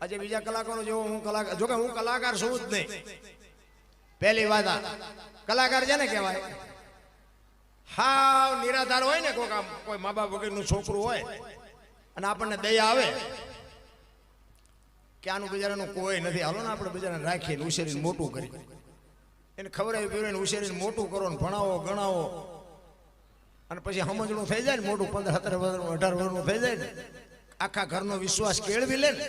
આજે બીજા કલાકારો જેવો હું કલાકાર જોકે હું કલાકાર છું જ નહીં. પહેલી વાત કલાકાર છે ને કહેવાય. હાવ નિરાધાર હોય ને કોઈક આમ કોઈ મા બાપ વગરનું છોકરું હોય અને આપણને દયા આવે, કે આનું બિચારાનું કોઈ નથી. હાલો ને આપણે બિચારાને રાખીને ઉછેરીને મોટું કરી એને ખબર આવી પીવડાવીને ઉછેરીને મોટું કરો ને ભણાવો, ગણાવો. અને પછી સમજણું થઈ જાય ને, મોટું પંદર, સત્તર વર્ષનું અઢાર વર્ષનું થઈ જાય ને. આખા ઘરનો વિશ્વાસ કેળવી લે ને.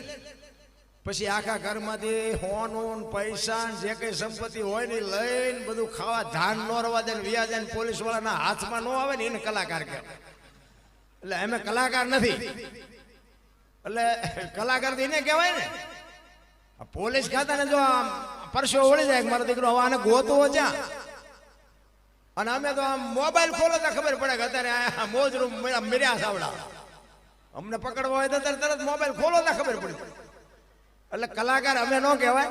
પછી આખા ઘરમાંથી હોનું ને પૈસા જે કઈ સંપત્તિ હોય ને લઈને બધું ખાવા ધાન ન રવા દે વ્યાજે ને પોલીસ વાળાના હાથમાં ન આવે ને એને કલાકાર કહેવાય એટલે અમે કલાકાર નથી. એટલે કલાકાર એને કહેવાય ને. પોલીસ ખાતા ને જો આમ પરસો ઓળી જાય કે મારો દીકરો હવે આને ગોતવો જ્યાં અને અમે તો આમ મોબાઈલ ખોલો તો ખબર પડે કે અત્યારે આ મોજરૂમ મિર્યા સાવડા અમને પકડવા હોય તો તરત મોબાઈલ ખોલો તો ખબર પડી. એટલે કલાકાર અમે ન કહેવાય,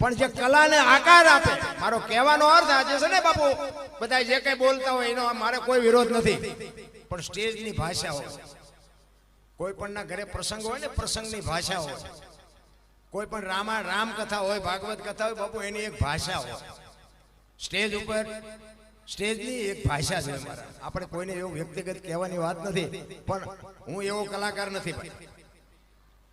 પણ જે કલાને આકાર આપે, મારો કહેવાનો અર્થ આજે છે ને બાપુ બધા જે કઈ બોલતા હોય એનો મારે કોઈ વિરોધ નથી. પણ સ્ટેજની ભાષા હોય. કોઈ પણના ઘરે પ્રસંગ હોય ને પ્રસંગની ભાષા હોય. કોઈ પણ રામા રામ કથા હોય, ભાગવત કથા હોય, બાપુ, એની એક ભાષા હોય. સ્ટેજ ઉપર, સ્ટેજની એક ભાષા છે મારા આપણે કોઈને એવું વ્યક્તિગત કહેવાની વાત નથી, પણ હું એવો કલાકાર નથી ભાઈ.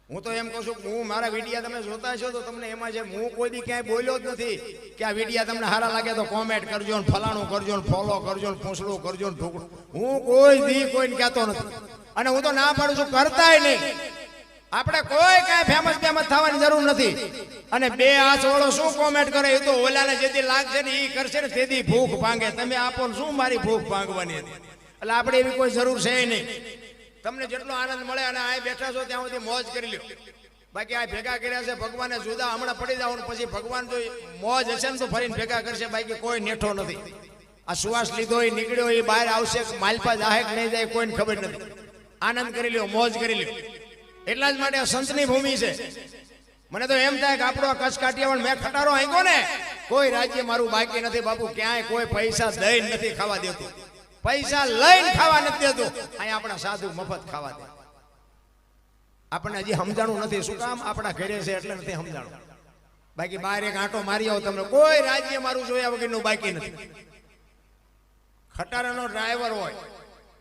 હું તો એમ કહું છું હું મારા વિડિયા તમે જોતા છો તો તમને એમાં છે હું કોઈ દી ક્યાંય બોલ્યો જ નથી કે આ વિડિયા તમને સારા લાગે તો કોમેન્ટ કરજો ને ફલાણું કરજો ને ફોલો કરજો ને પૂછડું કરજો ને ઢોકળું હું કોઈ દી કોઈને કહેતો નથી. અને હું તો ના પાડું છું, કરતાય નહીં. આપણે કોઈ કાંઈ ફેમસ ફેમસ થવાની જરૂર નથી. અને બે હાથ વાળો શું કોમેન્ટ કરે એ તો ઓલાને જેથી લાગશે ને એ કરશે ને તેથી ભૂખ ભાંગે. તમે આપો શું મારી ભૂખ ભાંગવાની એટલે આપણે એવી કોઈ જરૂર છે નહીં. તમને જેટલો આનંદ મળે અને આ બેઠા છો ત્યાં સુધી મોજ કરી લ્યો. બાકી આ ભેગા કર્યા છે, ભગવાને જુદા હમણાં પડી જાવ પછી ભગવાન જો મોજ હશે ને તો ફરીને ભેગા કરશે, બાકી કોઈ નેઠો નથી. આ સુવાસ લીધો, એ નીકળ્યો, એ બહાર આવશે, માલપા જાહે નહીં જાય કોઈને ખબર નથી. આનંદ કરી લ્યો, મોજ કરી લ્યો. એટલા જ માટે આ સંતની ભૂમિ છે. મને તો એમ થાય કે આપણો કચ્છ કાઠિયાવાડ મેં ખટારો આંક્યો ને, કોઈ રાજ્ય મારું બાકી નથી, બાપુ, ક્યાંય કોઈ પૈસા દઈને નથી ખાવા દેતું. પૈસા લઈને ખાવા નથી દેતો. અહીંયા આપણા સાધુ મફત ખાવા દે. આપણને હજી સમજાણું નથી. શું કામ? આપણા ઘરે છે એટલે નથી સમજાણું. બાકી બહાર એક આંટો મારી આવો તમને. કોઈ રાજ્ય મારું જોયા વગરનું બાકી નથી. ખટારાનો ડ્રાઈવર હોય.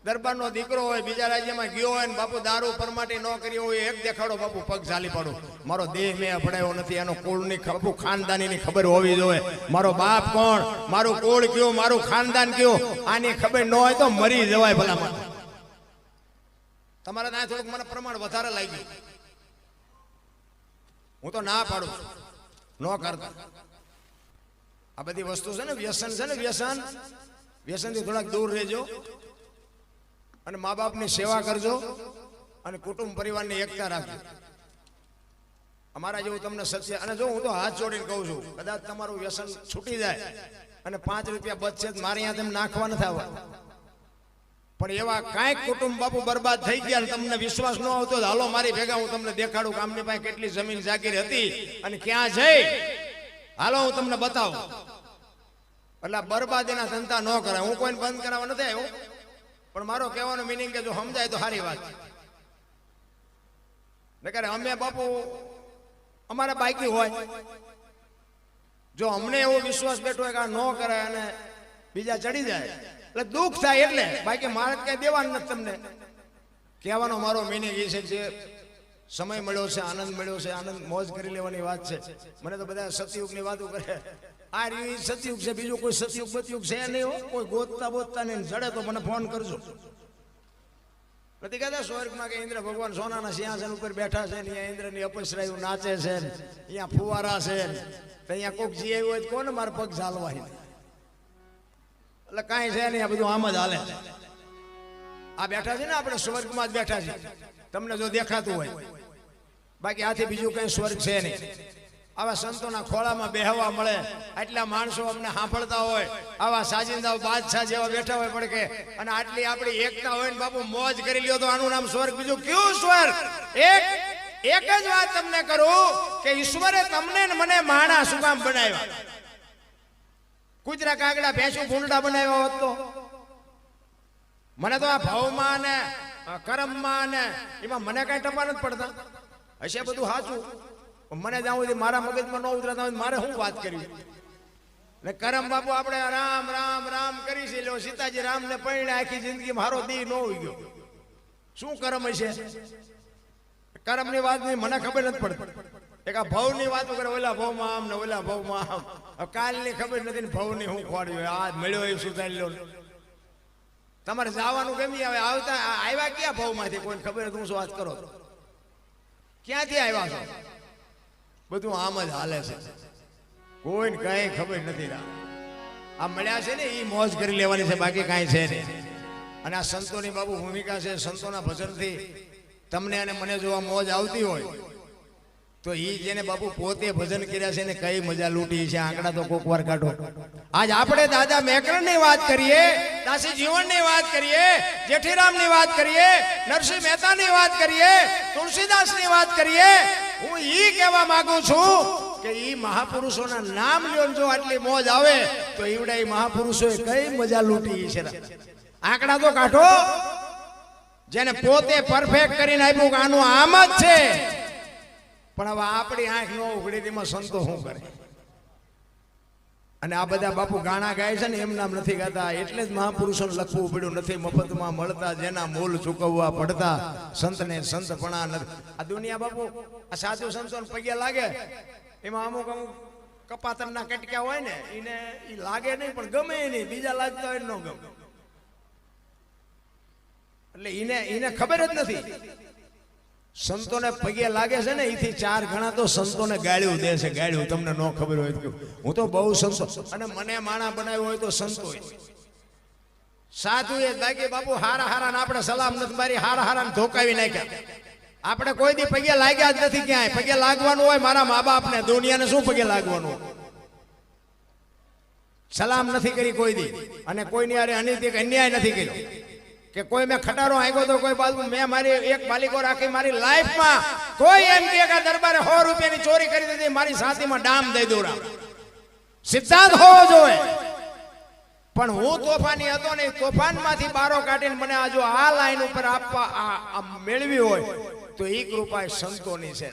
દરબારનો દીકરો હોય, બીજા રાજ્યમાં ગયો હોય બાપુ દારૂ પરમાટી ન કરી હોય, એક દેખાડો બાપુ, પગ ઝાલી પાડો. મારો દેહ મેં અભડાયો નથી, એનો કુળની બાપુ ખાનદાનીની ખબર હોવી જોઈએ. મારો બાપ કોણ? મારું કુળ કયો? મારું ખાનદાન કયો? આની ખબર ન હોય તો મરી જવાય ભલામાં તમારા ત્યાં થોડુંક મને પ્રમાણ વધારે લાગ્યું. હું તો ના પાડું ન કરતા. આ બધી વસ્તુ છે ને વ્યસન છે ને વ્યસન? વ્યસનથી થોડાક દૂર રહેજો. અને મા બાપની સેવા કરજો અને કુટુંબ પરિવારની એકતા રાખજો. અમારા જેવું તમને સત્ય અને જો હું તો હાથ જોડીને કહું છું, કદાચ તમારું વ્યસન છૂટી જાય અને પાંચ રૂપિયા બચશે મારે અહીંયા તેમ નાખવા નથી આવવા પણ એવા કાંઈક કુટુંબ બાપુ બરબાદ થઈ ગયા તમને વિશ્વાસ ન આવતો હાલો મારી ભેગા હું તમને દેખાડું કે આમની પાસે કેટલી જમીન જાગીર હતી અને ક્યાં જઈ? હાલો હું તમને બતાવું. એટલે બરબાદ બરબાદીના ધંધા ન કરાય. હું કોઈને બંધ કરાવવા નથી આવ્યો. પણ મારો કહેવાનો મિનિંગ કે જો સમજાય તો સારી વાત નકર અમે બાપુ, અમારે બાકી હોય. જો અમને એવો વિશ્વાસ બેઠો હોય કે આ ન કરે અને બીજા ચડી જાય, એટલે દુઃખ થાય એટલે. બાકી મારે કઈ દેવાનું નથી તમને. કહેવાનો મારો મિનિંગ એ છે જે સમય મળ્યો છે, આનંદ મળ્યો છે, આનંદ, મોજ કરી લેવાની વાત છે. મને તો બધા સતયુગની વાતો કરે. આ રી સતયુગ છે, બીજું કોઈ સતયુગ બતયુગ છે નહીં હો. કોઈ ગોતતા બોતતા નહીં. જડે તો મને ફોન કરજો. પ્રતિકાદા સ્વર્ગમાં કે ઇન્દ્ર ભગવાન સોનાના સિંહાસન ઉપર બેઠા છે ને અહીંયા ઇન્દ્રની અપસરાયું નાચે છે ને અહીંયા ફુવારા છે ને અહીંયા કોક જી આવ્યું હોય કોને મારા પગ ઝાલવા એટલે કાંઈ છે નહીં, આ બધું આમ જ હાલે. આ બેઠા છે ને આપણે સ્વર્ગમાં જ બેઠા છે. તમને જો દેખાતું હોય. બાકી આથી બીજું કઈ સ્વર્ગ છે નહીં. આવા સંતોના ખોળામાં બેહવા મળે. આટલા માણસો અમને સાંભળતા હોય. આવા સાજિંદાઓ બાદશાહ જેવા બેઠા હોય પણ કે, અને આટલી આપણી એકતા હોય ને બાપુ, મોજ કરી લ્યો તો આનું નામ સ્વર્ગ, બીજું કયું સ્વર્ગ? એક એક જ વાત તમને કરું કે ઈશ્વરે તમને મને માણા શું કામ બનાવ્યા. કુતરા કાગડા, ભેંસું ભૂંડા બનાવ્યા હોત તો. મને તો આ ભાવમાં ને કરમમાં ને, એમાં મને કઈ ટપા નથી પડતા. હશે બધું સાચું. મને જાઉં સુધી મારા મગજમાં ન ઉતરતા હોય મારે શું વાત કરવી? ને કરમ બાપુ, આપણે રામ રામ રામ કરી છે. લ્યો, સીતાજી રામને પૈણે આખી જિંદગી મારો દી ન હોઈ ગયો. શું કરમ હશે? કરમની વાત નહીં, મને ખબર નથી પડતી. એક આ ભવની વાતો કરે ઓલા ભવમાં આમ ને ઓલા ભવમાં આમ. કાલ કાલની ખબર નથી ને ભવની હું ખોડ્યો આ મળ્યો એ સુધારી લો. તમારે જવાનું ગમી આવે. આવતા આવ્યા ક્યાં ભવમાંથી? કોઈને ખબર નથી હું શું વાત કરો? ક્યાંથી આવ્યા છો? બધું આમ જ હાલે છે. કોઈને કઈ ખબર નથી આ મળ્યા છે ને એ મોજ કરી લેવાની છે, બાકી કાંઈ છે નહીં. અને આ સંતોની બાબુ ભૂમિકા છે, સંતોના ભજનથી તમને અને મને જોવા મોજ આવતી હોય, તો એ જેને બાપુ પોતે ભજન કર્યા છે ને, કઈ મજા લૂંટી છે, આંકડા તો કોક વાર કાઢો. આજ આપણે દાદા મેકરણની વાત કરીએ, દાસી જીવનની વાત કરીએ જેઠીરામની વાત કરીએ, નરસિંહ મહેતા ની વાત કરીએ તુલસીદાસની વાત કરીએ હું ઈ કહેવા માંગુ છું કે ઈ મહાપુરુષોના નામ લ્યો જો આટલી મોજ આવે, તો ઈવડા ઈ મહાપુરુષોએ કઈ મજા લૂંટી છે આંકડા તો કાઢો. જેને પોતે પરફેક્ટ કરીને આપ્યું કે આનું આમ જ છે. પણ હવે આપણી આંખ ન ઉઘડી તેમાં સંતો શું કરે? અને આ બધા બાપુ ગાણા ગાય છે ને, એમ નામ નથી ગાતા. એટલે જ મહાપુરુષોને લખવું પડ્યું. નથી, મફતમાં મળતા, જેના મૂલ ચૂકવવા પડતા. સંતને સંતપણા નથી આ દુનિયા બાપુ, આ સાધુ સંતો પગ્યા લાગે. એમાં અમુક અમુક કપાતરના કટક્યા હોય ને એને એ લાગે નહીં, પણ ગમે નહીં. બીજા લાગતા હોય ન ગમે. એટલે એને એને ખબર જ નથી. સંતોને પગે લાગે છે ને એથી ચાર ગણા તો સંતોને ગાળ્યું દે છે, ગાળ્યું. તમને ન ખબર હોય તો. હું તો બહુ સંતો. અને મને માણા બનાવ્યો હોય તો સંતો સાધુ એ બાકી બાપુ, હારા હારા આપણે સલામ નથી મારી, હારા હારા ધોકાવી નાખ્યા. આપણે કોઈ દી પગે લાગ્યા જ નથી ક્યાંય. પગે લાગવાનું હોય મારા મા બાપને દુનિયાને શું પગે લાગવાનું? સલામ નથી કરી કોઈ દી. અને કોઈની હારે અનૈતિક અન્યાય નથી કર્યો. કે કોઈ મેં ખટારો આગ્યો તો કોઈ બાજુ મેં મારી એક માલિકો રાખી મારી લાઈફમાં કોઈ એમ કે દરબારે સો રૂપિયાની ચોરી કરી દીધી, મારી સાથીમાં ડામ દઈ દોરા સિદ્ધાંત હોવો જોઈએ. પણ હું તોફાની હતો ને, તોફાનમાંથી બારો કાઢીને મને આ જો આ લાઈન ઉપર આપવા આ- મેળવી હોય, તો એ કૃપા સંતોની છે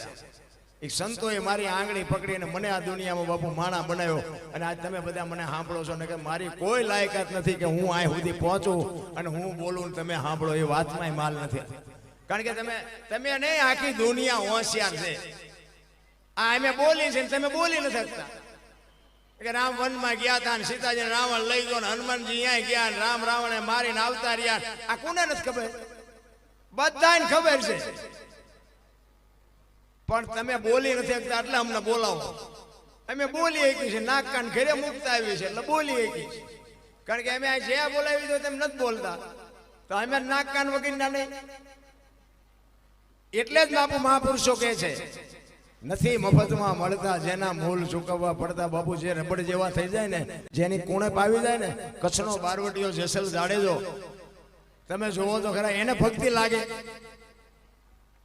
સંતોએ મારી આંગળી પકડીને મને આ દુનિયામાં બાપુ માણા બનાવ્યો. અને આજ તમે બધા મને સાંભળો છો ને કે મારી કોઈ લાયકાત નથી કે હું અહીં સુધી પહોંચું અને હું બોલું તમે સાંભળો, એ વાતમાં માલ નથી. કારણ કે તમે તમે નહીં આખી દુનિયા હોશિયાર છે. આ અમે બોલી છે તમે બોલી નથી શકતા. કે રામ વનમાં ગયા હતા સીતાજી રાવણ લઈ ગયો હનુમાનજી અહીંયા ગયા રામ રાવણે મારીને આવતા રહ્યા. આ કોને નથી ખબર? બધાને ખબર છે. પણ તમે બોલી નથી શકતા, એટલે અમને બોલાવો. અમે બોલી શકી છે નાક કાન ઘરે મુકતા આવી છે એટલે બોલી શકી છે કારણ કે અમે જે બોલાવી દો તેમ નથી બોલતા. તો અમે નાક કાન વગરના નહીં. એટલે જ બાપુ મહાપુરુષો કહે છે, નથી મફતમાં મળતા જેના મૂલ ચૂકવવા પડતા બાપુ જે રબડ જેવા થઈ જાય ને, જેની કુણે પાવી જાય ને, કચ્છનો બારવટીઓ જેસલ જાડેજો. તમે જોવો તો ખરા એને ભક્તિ લાગે.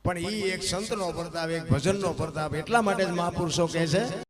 પણ એ એક સંતનો પ્રતાપ એક ભજનનો પ્રતાપ એટલા માટે જ મહાપુરુષો કહે છે